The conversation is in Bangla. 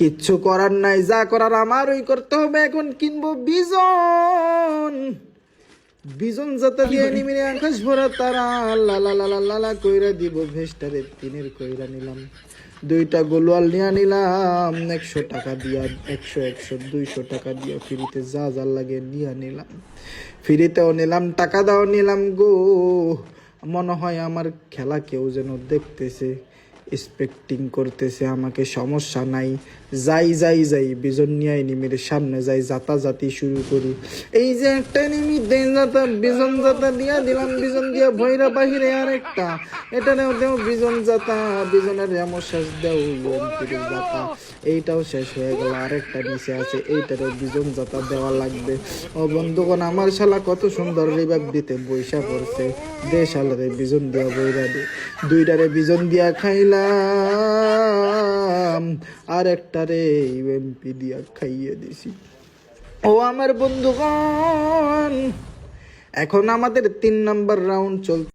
কিচ্ছু করার নাই যা করার আমারই করতে হবে এখন কিনবো বিজন। বিজন যাতে দিয়ে নিমিরে আকাশ ভরা তারা লালা লালা লালা কইরা দিব ভেস্টারে তিনের কইরা নিলাম। দুইটা গোলওয়াল নিয়ে নিলাম একশো টাকা দিয়া একশো একশো দুইশো টাকা দিয়া ফ্রিতে যা যা লাগে নিয়ে নিলাম। ফ্রিতেও নিলাম টাকা দাও নিলাম গো। মনে হয় আমার খেলা কেউ যেন দেখতেছে। এক্সপেক্টিং করতেছে, আমাকে সমস্যা নাই। যাই যাই যাই, বিজন নিয়ে নিমির সামনে যাই, যাতাযাতি শুরু করি। এই যে একটা নিমি, দেন যাতা, বিজন যাতা দিয়া দিলাম, বিজন দিয়া ভৈরা বাহিরে আরেকটা। এটা নেও, দেও, বিজন যাতা, বিজনের এমন শেষ, দেও যাতা। এইটাও শেষ হয়ে গেল, আরেকটা নিচে আছে, এইটারও বিজন যাতা দেওয়া লাগবে। ও বন্ধুগণ, আমার শালা কত সুন্দর রিবাক দিতে বৈশা পড়ছে। দে শালারে বিজন দিয়া বইরা দে। দুইটারে বিজন দিয়া খাইলাম আর একটা রে এমপি দিয়া খাইয়ে দিছি। ও আমার বন্ধুগণ, এখন আমাদের তিন নাম্বার রাউন্ড চল